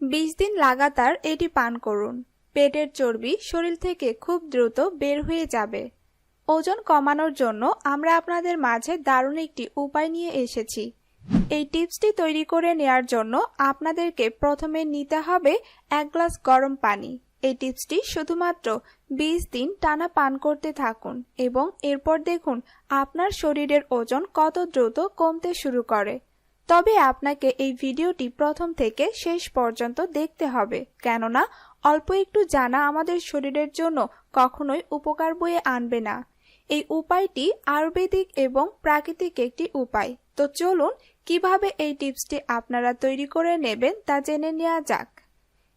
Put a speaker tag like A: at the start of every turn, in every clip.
A: বিশ দিন লাগাতার এটি পান করুন। পেটের চর্বি শরীর থেকে খুব দ্রুত বের হয়ে যাবে। ওজন কমানোর জন্য আমরা আপনাদের মাঝে দারুণ একটি উপায় নিয়ে এসেছি। এই টিপসটি তৈরি করে নেয়ার জন্য আপনাদেরকে প্রথমে নিতে হবে এক গ্লাস গরম পানি। এই টিপসটি শুধুমাত্র বিশ দিন টানা পান করতে থাকুন এবং এরপর দেখুন আপনার শরীরের ওজন কত দ্রুত কমতে শুরু করে। তবে আপনাকে এই ভিডিওটি প্রথম থেকে শেষ পর্যন্ত দেখতে হবে, কেননা অল্প একটু জানা আমাদের শরীরের জন্য কখনোই উপকার বয়ে আনবে না। এই উপায়টি আয়ুর্বেদিক এবং প্রাকৃতিক একটি উপায়। তো চলুন, কীভাবে এই টিপসটি আপনারা তৈরি করে নেবেন তা জেনে নেওয়া যাক।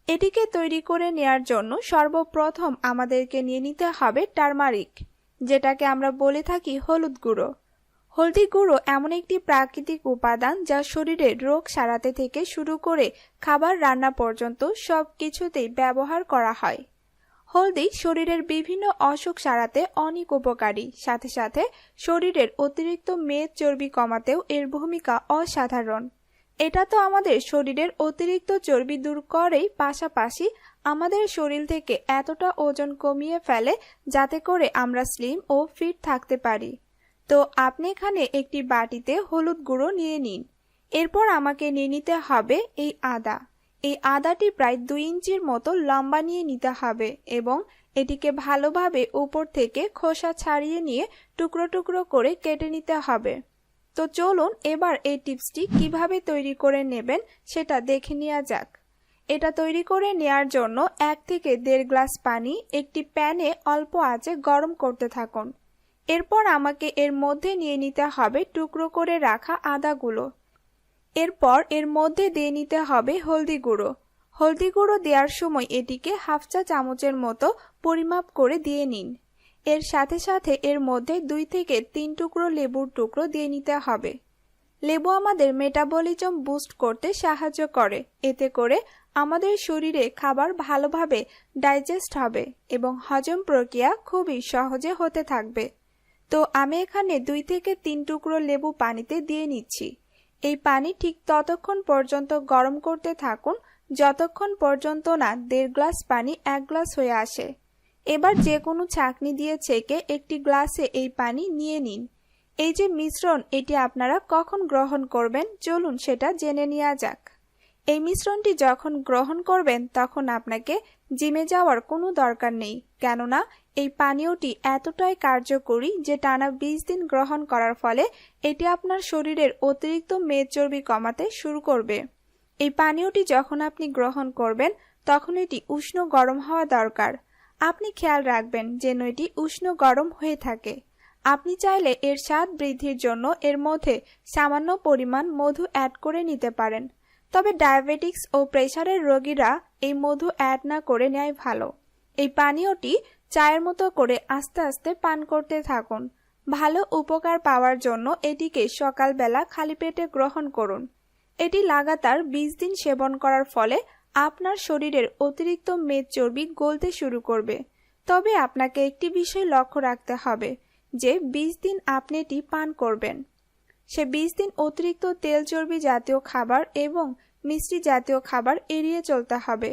A: এটিকে তৈরি করে নেয়ার জন্য সর্বপ্রথম আমাদেরকে নিয়ে নিতে হবে টার্মারিক, যেটাকে আমরা বলে থাকি হলুদ গুঁড়ো। হলদি গুঁড়ো এমন একটি প্রাকৃতিক উপাদান যা শরীরের রোগ সারাতে থেকে শুরু করে খাবার রান্না পর্যন্ত সব কিছুতেই ব্যবহার করা হয়। হলদি শরীরের বিভিন্ন অসুখ সারাতে অনেক উপকারী। সাথে সাথে শরীরের অতিরিক্ত মেদ চর্বি কমাতেও এর ভূমিকা অসাধারণ। এটা তো আমাদের শরীরের অতিরিক্ত চর্বি দূর করেই পাশাপাশি আমাদের শরীর থেকে এতটা ওজন কমিয়ে ফেলে যাতে করে আমরা স্লিম ও ফিট থাকতে পারি। তো আপনি এখানে একটি বাটিতে হলুদ গুঁড়ো নিয়ে নিন। এরপর আমাকে নিয়ে নিতে হবে এই আদা। এই আদাটি প্রায় দুই ইঞ্চির মতো লম্বা নিয়ে নিতে হবে এবং এটিকে ভালোভাবে উপর থেকে খোসা ছাড়িয়ে নিয়ে টুকরো টুকরো করে কেটে নিতে হবে। তো চলুন এবার এই টিপসটি কীভাবে তৈরি করে নেবেন সেটা দেখে নেওয়া যাক। এটা তৈরি করে নেয়ার জন্য এক থেকে দেড় গ্লাস পানি একটি প্যানে অল্প আঁচে গরম করতে থাকুন। এরপর আমাকে এর মধ্যে নিয়ে নিতে হবে টুকরো করে রাখা আদাগুলো। এরপর এর মধ্যে দিয়ে নিতে হবে হলদি গুঁড়ো। হলদি গুঁড়ো দেওয়ার সময় এটিকে হাফ চা চামচের মতো পরিমাপ করে দিয়ে নিন। এর সাথে সাথে এর মধ্যে দুই থেকে তিন টুকরো লেবুর টুকরো দিয়ে নিতে হবে। লেবু আমাদের মেটাবলিজম বুস্ট করতে সাহায্য করে। এতে করে আমাদের শরীরে খাবার ভালোভাবে ডাইজেস্ট হবে এবং হজম প্রক্রিয়া খুবই সহজে হতে থাকবে। তো আমি এখানে দুই থেকে তিন টুকরো লেবু পানিতে দিয়ে নিচ্ছি। এই পানি ঠিক ততক্ষণ পর্যন্ত গরম করতে থাকুন, যতক্ষণ পর্যন্ত না দেড় গ্লাস পানি এক গ্লাস হয়ে আসে। এবার যে কোনো ছাকনি দিয়ে ছেঁকে একটি গ্লাসে এই পানি নিয়ে নিন। এই যে মিশ্রণ, এটি আপনারা কখন গ্রহণ করবেন? চলুন সেটা জেনে নেওয়া যাক। এই মিশ্রণটি যখন গ্রহণ করবেন, তখন আপনাকে জিমে যাওয়ার কোনো দরকার নেই, কেননা এই পানীয়টি এতটাই কার্যকরী যে টানা বিশ দিন গ্রহণ করার ফলে এটি আপনার শরীরের অতিরিক্ত মেদ চর্বি কমাতে শুরু করবে। এই পানীয়টি যখন আপনি গ্রহণ করবেন, তখন এটি উষ্ণ গরম হওয়া দরকার। আপনি খেয়াল রাখবেন যেন এটি উষ্ণ গরম হয়ে থাকে। আপনি চাইলে এর স্বাদ বৃদ্ধির জন্য এর মধ্যে সামান্য পরিমাণ মধু অ্যাড করে নিতে পারেন। তবে ডায়াবেটিক্স ও প্রেশারের রোগীরা এই মধু অ্যাড না করে নেয় ভালো। এই পানীয়টি চায়ের মতো করে আস্তে আস্তে পান করতে থাকুন। ভালো উপকার পাওয়ার জন্য এটিকে সকালবেলা খালি পেটে গ্রহণ করুন। এটি লাগাতার বিশ দিন সেবন করার ফলে আপনার শরীরের অতিরিক্ত মেদ চর্বি গলতে শুরু করবে। তবে আপনাকে একটি বিষয় লক্ষ্য রাখতে হবে, যে বিশ দিন আপনি এটি পান করবেন। সে বিশ দিন অতিরিক্ত তেল চর্বি জাতীয় খাবার এবং মিষ্টি জাতীয় খাবার এড়িয়ে চলতে হবে।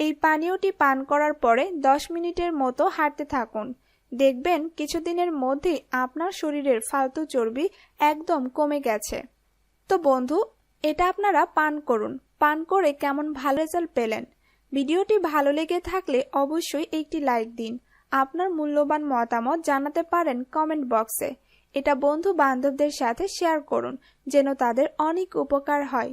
A: এই পানীয়টি পান করার পরে দশ মিনিটের মতো হাঁটতে থাকুন। দেখবেন কিছুদিনের মধ্যেই আপনার শরীরের ফালতু চর্বি একদম কমে গেছে। তো বন্ধু, এটা আপনারা পান করুন। পান করে কেমন ভালো রেজাল্ট পেলেন? ভিডিওটি ভালো লেগে থাকলে অবশ্যই একটি লাইক দিন। আপনার মূল্যবান মতামত জানাতে পারেন কমেন্ট বক্সে এটা বন্ধু বান্ধবদের সাথে শেয়ার করুন, যেন তাদের অনেক উপকার হয়।